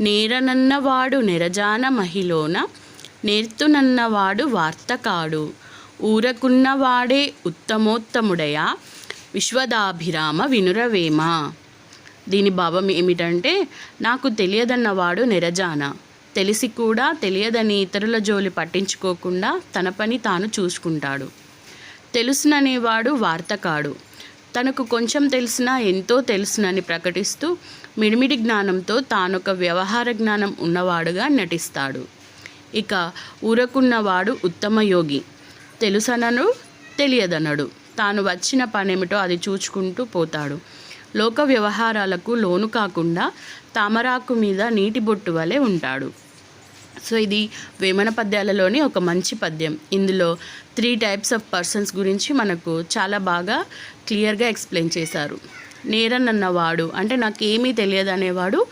నేరనన్నవాడు నెరజాన మహిలోన నేర్తునన్నవాడు వార్తకాడు. ఊరకున్నవాడే ఉత్తమోత్తముడయా విశ్వదాభిరామ వినురవేమ. దీని భావం ఏమిటంటే నాకు తెలియదన్నవాడు నిరజాన. తెలిసి కూడా తెలియదని ఇతరుల జోలి పట్టించుకోకుండా తన పని తాను చూసుకుంటాడు. తెలుసుననేవాడు వార్తకాడు. తనకు కొంచెం తెలిసినా ఎంతో తెలుసునని ప్రకటిస్తూ మిడిమిడి జ్ఞానంతో తానొక వ్యవహార జ్ఞానం ఉన్నవాడుగా నటిస్తాడు. ఇక ఊరకున్నవాడు ఉత్తమ యోగి. తెలుసనను? తెలియదనడు. తాను వచ్చిన పనేమిటో అది చూచుకుంటూ పోతాడు. లోక వ్యవహారాలకు లోను కాకుండా తామరాకు మీద నీటి బొట్టు వలె ఉంటాడు. సో ఇది వేమన పద్యాలలోని ఒక మంచి పద్యం. ఇందులో త్రీ టైప్స్ ఆఫ్ పర్సన్స్ గురించి మనకు చాలా బాగా క్లియర్గా ఎక్స్ప్లెయిన్ చేశారు. నేరనన్నవాడు అంటే నాకు ఏమీ తెలియదు అనేవాడు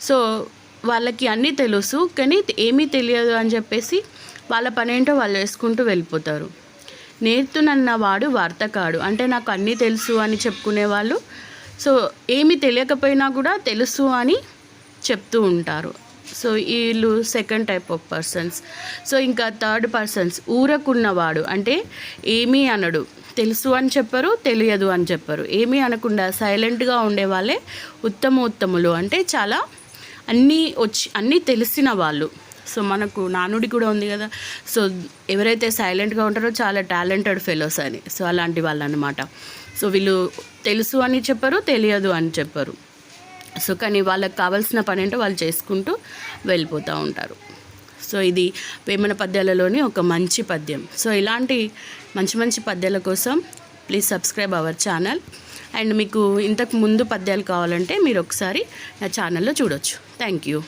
సో వాళ్ళకి అన్నీ తెలుసు కానీ ఏమీ తెలియదు అని చెప్పేసి వాళ్ళ పనేంటో వాళ్ళు వేసుకుంటూ వెళ్ళిపోతారు. నేర్తునన్నవాడు వార్తకాడు అంటే నాకు అన్నీ తెలుసు అని చెప్పుకునే వాళ్ళు. సో ఏమీ తెలియకపోయినా కూడా తెలుసు అని చెప్తూ ఉంటారు. సో వీళ్ళు second type of persons so ఇంకా థర్డ్ పర్సన్స్ ఊరకున్నవాడు. అంటే ఏమీ అనడు. తెలుసు అని చెప్పరు తెలియదు అని చెప్పరు. ఏమీ అనకుండా సైలెంట్గా ఉండే వాళ్ళే ఉత్తమోత్తములు. అంటే చాలా అన్నీ వచ్చి అన్నీ తెలిసిన వాళ్ళు. సో మనకు నానుడి కూడా ఉంది కదా. సో ఎవరైతే సైలెంట్గా ఉంటారో చాలా టాలెంటెడ్ ఫెలోస్ అని. సో అలాంటి వాళ్ళు అనమాట సో వీళ్ళు తెలుసు అని చెప్పరు తెలియదు అని చెప్పరు. సో కానీ వాళ్ళకి కావాల్సిన పని అంటే వాళ్ళు చేసుకుంటూ వెళ్ళిపోతూ ఉంటారు. సో ఇది వేమన పద్యాలలోని ఒక మంచి పద్యం. సో ఇలాంటి మంచి మంచి పద్యాల కోసం please subscribe our channel. And మీకు ఇంతకు ముందు పద్యాలు కావాలంటే మీరు ఒకసారి నా ఛానల్లో చూడొచ్చు. Thank you.